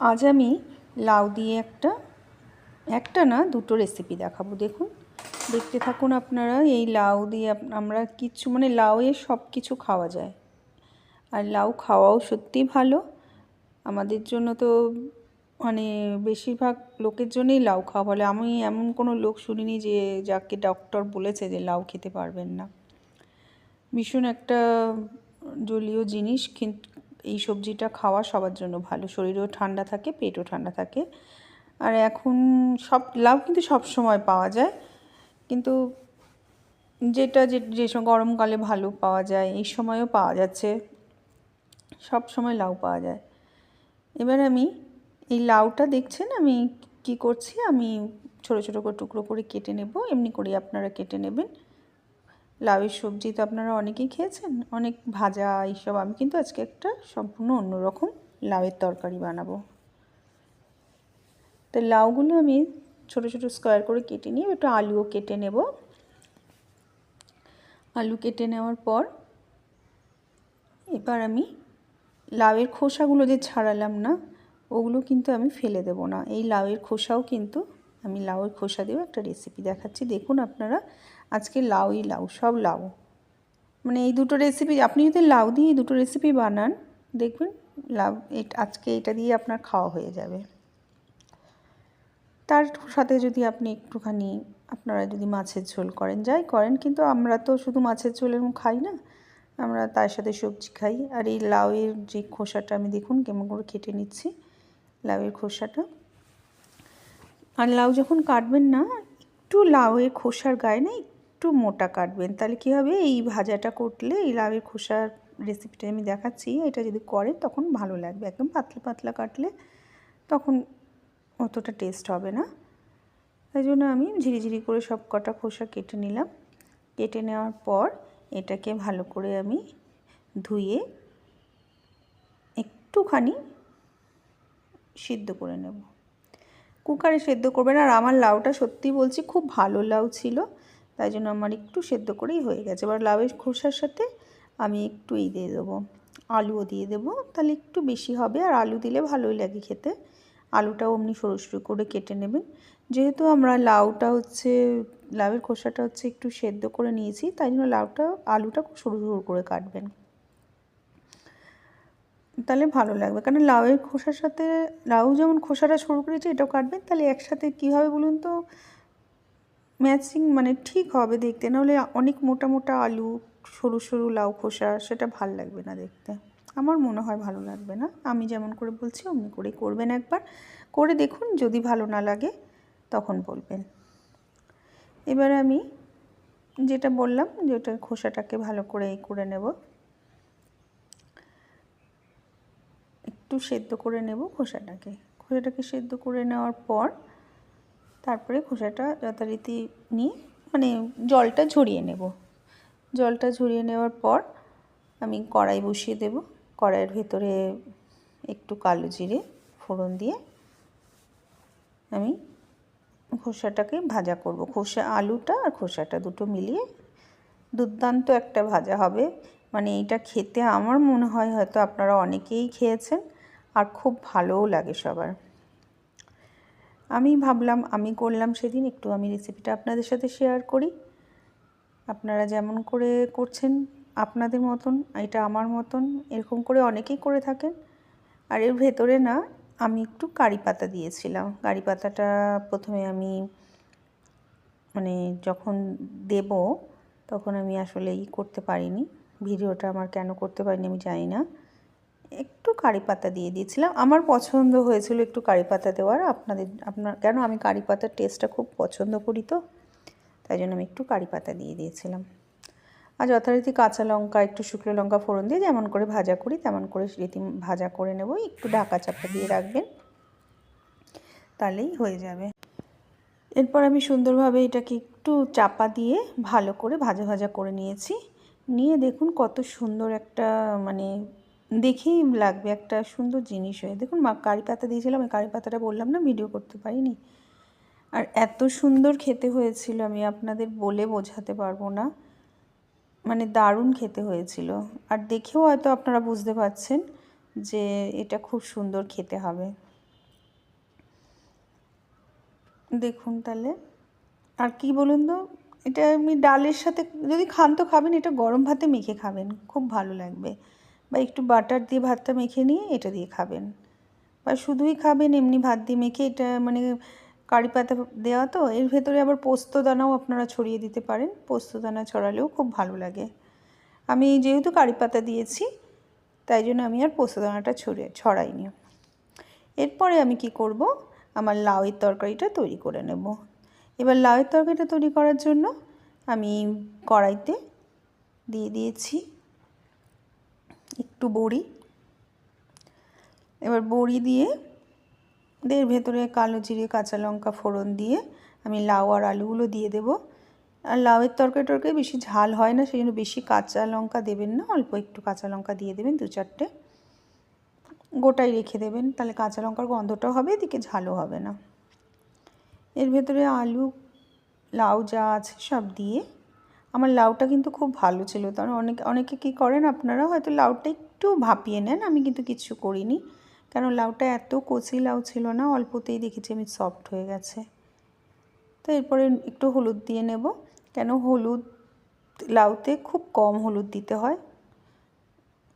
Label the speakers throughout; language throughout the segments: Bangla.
Speaker 1: আজ আমি লাউ দিয়ে একটা একটা না, দুটো রেসিপি দেখাবো। দেখুন, দেখতে থাকুন আপনারা, এই লাউ দিয়ে আমরা কিছু মানে লাউয়ের সব কিছু খাওয়া যায়। আর লাউ খাওয়াও সত্যিই ভালো। আমাদের জন্য তো মানে বেশিরভাগ লোকের জন্যই লাউ খাওয়া ভালো। আমি এমন কোনো লোক শুনিনি যে, যাকে ডক্টর বলেছে যে লাউ খেতে পারবেন না। ভীষণ একটা জলীয় জিনিস এই সবজিটা খাওয়া সবার জন্য ভালো। শরীরও ঠান্ডা থাকে, পেটও ঠান্ডা থাকে। আর এখন সব, লাউ কিন্তু সব সময় পাওয়া যায়। কিন্তু যেটা যে যে গরমকালে ভালো পাওয়া যায়, এই সময়ও পাওয়া যাচ্ছে। সব সময় লাউ পাওয়া যায়। এবার আমি এই লাউটা দেখছেন? আমি কি করছি? আমি ছোট ছোট করে টুকরো করে কেটে নেব। এমনি করে আপনারা কেটে নেবেন। লাউয়ের সবজি তো আপনারা অনেকেই খেয়েছেন, অনেক ভাজা এইসব। আমি কিন্তু আজকে একটা সম্পূর্ণ অন্যরকম লাউয়ের তরকারি বানাবো। তো লাউগুলো আমি ছোট ছোট স্কোয়ার করে কেটে নিয়ে একটু আলুও কেটে নেব। আলু কেটে নেওয়ার পর এবার আমি লাউয়ের খোসাগুলো যে ছাড়ালাম না, ওগুলো কিন্তু আমি ফেলে দেব না। এই লাউয়ের খোসাও কিন্তু আমি লাউয়ের খোসা দিয়েও একটা রেসিপি দেখাচ্ছি। দেখুন আপনারা, আজকে লাউই লাউ, সব লাউ। মানে এই দুটো রেসিপি আপনি যদি লাউ দিয়ে এই দুটো রেসিপি বানান, দেখবেন লাউ আজকে এটা দিয়ে আপনার খাওয়া হয়ে যাবে। তার সাথে যদি আপনি একটুখানি, আপনারা যদি মাছের ঝোল করেন, যাই করেন, কিন্তু আমরা তো শুধু মাছের ঝোল এরকম খাই না, আমরা তার সাথে সবজি খাই। আর এই লাউয়ের যে খোসাটা, আমি দেখুন কেমন করে কেটে নিচ্ছি, লাউয়ের খোসাটা। আর লাউ যখন কাটবেন না, একটু লাউয়ের খোসার গায়ে না একটু মোটা কাটবেন। তাহলে কী হবে? এই ভাজাটা করলে এই লাউয়ের খোসার রেসিপিটা আমি দেখাচ্ছি। এটা যদি করেন তখন ভালো লাগবে। একদম পাতলা পাতলা কাটলে তখন অতটা টেস্ট হবে না। তাই জন্য আমি ঝিরিঝিরি করে সব কটা খোসা কেটে নিলাম। কেটে নেওয়ার পর এটাকে ভালো করে আমি ধুয়ে একটুখানি সিদ্ধ করে নেব। কুকারে সেদ্ধ করবেন। আর আমার লাউটা সত্যি বলছি খুব ভালো লাউ ছিল, তাই জন্য আমার একটু সেদ্ধ করেই হয়ে গেছে। এবার লাউয়ের খোসার সাথে আমি একটু এই দিয়ে দেবো, আলুও দিয়ে দেবো। তাহলে একটু বেশি হবে, আর আলু দিলে ভালোই লাগে খেতে। আলুটাও অমনি সরু সরু করে কেটে নেবেন। যেহেতু আমরা লাউটা হচ্ছে, লাউয়ের খোসাটা হচ্ছে একটু সেদ্ধ করে নিয়েছি, তাই জন্য লাউটা, আলুটা খুব সরু সরু করে কাটবেন। তাহলে ভালো লাগবে। কারণ লাউয়ের খোসার সাথে, লাউ যেমন খোসাটা সরু করেছে, এটাও কাটবেন। তাহলে একসাথে কী হবে বলুন তো? ম্যাচিং মানে ঠিক হবে দেখতে। নাহলে অনেক মোটা মোটা আলু, সরু সরু লাউ খোসা, সেটা ভালো লাগবে না দেখতে। আমার মনে হয় ভালো লাগবে না। আমি যেমন করে বলছি, অমনি করে করবেন একবার। করে দেখুন, যদি ভালো না লাগে, তখন বলবেন। এবার আমি যেটা বললাম, যে ওটা খোসাটাকে ভালো করে এই করে নেব। একটু সেদ্ধ করে নেব খোসাটাকে। খোসাটাকে সেদ্ধ করে নেওয়ার পর তারপরে খোসাটা যথারীতি নিয়ে মানে জলটা ঝরিয়ে নেব। জলটা ঝরিয়ে নেওয়ার পর আমি কড়াই বসিয়ে দেব। কড়াইয়ের ভেতরে একটু কালো জিরে ফোড়ন দিয়ে আমি খোসাটাকে ভাজা করব। খোসা আলুটা আর খোসাটা দুটো মিলিয়ে দুর্দান্ত একটা ভাজা হবে। মানে এইটা খেতে আমার মনে হয় হয়তো আপনারা অনেকেই খেয়েছেন। আর খুব ভালোও লাগে সবার। আমি ভাবলাম, আমি করলাম সেদিন, একটু আমি রেসিপিটা আপনাদের সাথে শেয়ার করি। আপনারা যেমন করে করছেন আপনাদের মতন, এটা আমার মতন, এরকম করে অনেকেই করে থাকেন। আর এর ভেতরে না, আমি একটু কারি পাতা দিয়েছিলাম। কারি পাতাটা প্রথমে আমি মানে যখন দেব, তখন আমি আসলে ই করতে পারিনি। ভিডিওটা আমার কেন করতে পারিনি আমি জানি না। একটু কারি পাতা দিয়ে দিয়েছিলাম। আমার পছন্দ হয়েছিল একটু কারি পাতা দেওয়ার। আপনাদের, আপনার, কেন? আমি কারি পাতার টেস্টটা খুব পছন্দ করি তো। তাই জন্য আমি একটু কারি পাতা দিয়ে দিয়েছিলাম। আর যথারীতি কাঁচা লঙ্কা, একটু শুকনো লঙ্কা ফোড়ন দিয়ে যেমন করে ভাজা করি, তেমন করে রীতি ভাজা করে নেব। একটু ঢাকা চাপা দিয়ে রাখবেন। তাহলেই হয়ে যাবে। এরপর আমি সুন্দরভাবে এটাকে একটু চাপা দিয়ে ভালো করে ভাজা ভাজা করে নিয়েছি। নিয়ে দেখুন কত সুন্দর একটা মানে দেখেই লাগবে একটা সুন্দর জিনিস হয়ে। দেখুন মা, কারি পাতা দিয়েছিলাম, ওই কারি পাতাটা বললাম না, ভিডিও করতে পারিনি। আর এত সুন্দর খেতে হয়েছিল, আমি আপনাদের বলে বোঝাতে পারব না। মানে দারুণ খেতে হয়েছিল। আর দেখেও হয়তো আপনারা বুঝতে পারছেন যে এটা খুব সুন্দর খেতে হবে। দেখুন তাহলে। আর কি বলুন তো, এটা এমনি ডালের সাথে, যদি খান তো খাবেন, এটা গরম ভাতে মেখে খাবেন, খুব ভালো লাগবে। বা একটু বাটার দিয়ে ভাতটা মেখে নিয়ে এটা দিয়ে খাবেন। বা শুধুই খাবেন, এমনি ভাত দিয়ে মেখে এটা মানে কারি পাতা দেওয়া তো, এর ভেতরে আবার পোস্ত দানাও আপনারা ছড়িয়ে দিতে পারেন, পোস্ত দানা ছড়ালেও খুব ভালো লাগে। আমি যেহেতু কারি পাতা দিয়েছি, তাই জন্য আমি আর পোস্ত দানাটা ছড়িয়ে ছড়াইনি। এরপরে আমি কি করব? আমার লাউয়ের তরকারিটা তৈরি করে নেব। এবার লাউয়ের তরকারিটা তৈরি করার জন্য আমি কড়াইতে দিয়ে দিয়েছি একটু বড়ি। এবার বড়ি দিয়ে এর ভেতরে কালো জিরে, কাঁচা লঙ্কা ফোড়ন দিয়ে আমি লাউ আর আলুগুলো দিয়ে দেব। আর লাউয়ের তরকারি টরকারি বেশি ঝাল হয় না, সেই জন্য বেশি কাঁচা লঙ্কা দেবেন না, অল্প একটু কাঁচা লঙ্কা দিয়ে দেবেন দু চারটে। গোটাই রেখে দেবেন, তাহলে কাঁচা লঙ্কার গন্ধটাও হবে, এদিকে ঝালও হবে না। এর ভেতরে আলু, লাউ যা আছে সব দিয়ে, আমার লাউটা কিন্তু খুব ভালো ছিল, কারণ অনেকে অনেকে কী করেন আপনারা, হয়তো লাউটা একটু ভাপিয়ে নেন, আমি কিন্তু কিছু করিনি। কেন লাউটা এত কচি লাউ ছিল না, অল্পতেই দেখেছি আমি সফট হয়ে গেছে। তো এরপরে একটু হলুদ দিয়ে নেব। কেন হলুদ, লাউতে খুব কম হলুদ দিতে হয়।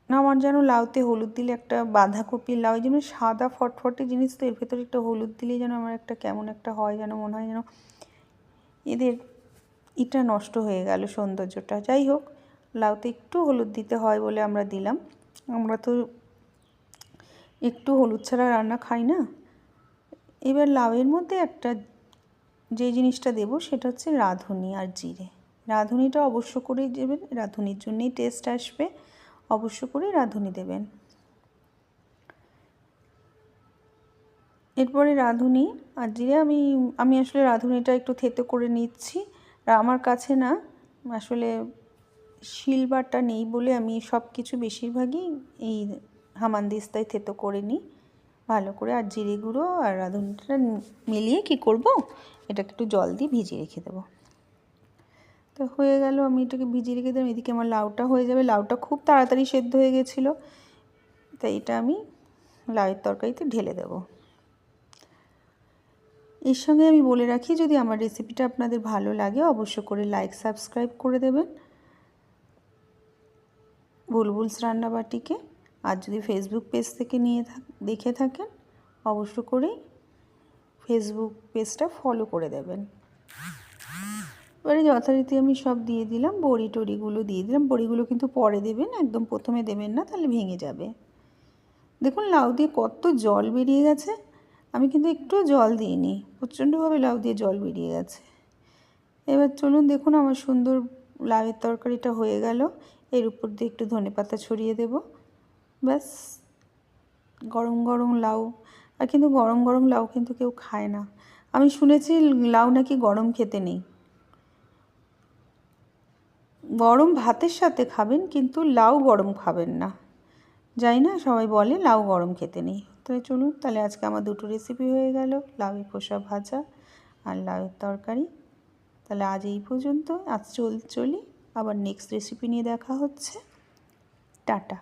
Speaker 1: না, আমার যেন লাউতে হলুদ দিলে একটা বাঁধাকপি লাউ যেন সাদা ফটফটে জিনিস, তো এর ভেতরে একটা হলুদ দিলেই যেন আমার একটা কেমন একটা হয়, যেন মনে হয় যেন এদের ইটা নষ্ট হয়ে গেল সৌন্দর্যটা। যাই হোক, লাউতে একটু হলুদ দিতে হয় বলে আমরা দিলাম। আমরা তো একটু হলুদ ছাড়া রান্না খাই না। এবার লাউয়ের মধ্যে একটা যে জিনিসটা দেব সেটা হচ্ছে রাঁধুনি আর জিরে। রাঁধুনিটা অবশ্য করেই দেবেন, রাঁধুনির জন্যেই টেস্ট আসবে। অবশ্য করেই রাঁধুনি দেবেন। এরপরে রাঁধুনি আর জিরে আমি আমি আসলে রাঁধুনিটা একটু থেতো করে নিচ্ছি। আমার কাছে না আসলে শিলবারটা নেই বলে আমি সব কিছু বেশিরভাগই এই হামানদিস্তায় থেতো করে নিই। ভালো করে আর জিরে গুঁড়ো আর রাঁধুনিটা মিলিয়ে কি করব? এটাকে একটু জল দিয়ে ভিজিয়ে রেখে দেবো। তো হয়ে গেল, আমি এটাকে ভিজিয়ে রেখে দিলাম। এদিকে আমার লাউটা হয়ে যাবে। লাউটা খুব তাড়াতাড়ি সেদ্ধ হয়ে গেছিল। তাই এটা আমি লাউয়ের তরকারিতে ঢেলে দেব। এর সঙ্গে আমি বলে রাখি, যদি আমার রেসিপিটা আপনাদের ভালো লাগে অবশ্য করে লাইক সাবস্ক্রাইব করে দেবেন। বুলবুলস রান্নাবাটিকে আর যদি ফেসবুক পেজ থেকে নিয়ে দেখে থাকেন, অবশ্য করেই ফেসবুক পেজটা ফলো করে দেবেন। এবারে যথারীতি আমি সব দিয়ে দিলাম, বড়ি টড়িগুলো দিয়ে দিলাম। বড়িগুলো কিন্তু পরে দেবেন, একদম প্রথমে দেবেন না, তাহলে ভেঙে যাবে। দেখুন, লাউ দিয়ে কত জল বেরিয়ে গেছে। আমি কিন্তু একটু জল দিইনি, প্রচণ্ডভাবে লাউ দিয়ে জল বেরিয়ে গেছে। এবার চলুন দেখুন, আমার সুন্দর লাউয়ের তরকারিটা হয়ে গেল। এর উপর দিয়ে একটু ধনে পাতা ছড়িয়ে দেব। ব্যাস। গরম গরম লাউ। আর কিন্তু গরম গরম লাউ কিন্তু কেউ খায় না। আমি শুনেছি লাউ নাকি গরম খেতে নেই। গরম ভাতের সাথে খাবেন কিন্তু লাউ গরম খাবেন না। যাই না, সবাই বলে লাউ গরম খেতে নেই। তাহলে চলুন, তাহলে আজকে আমার দুটো রেসিপি হয়ে গেল। লাউয়ের খোসা ভাজা আর লাউয়ের তরকারি। তাহলে আজ এই পর্যন্ত। আজ চল, চলি। আবার নেক্সট রেসিপি নিয়ে দেখা হচ্ছে। টাটা।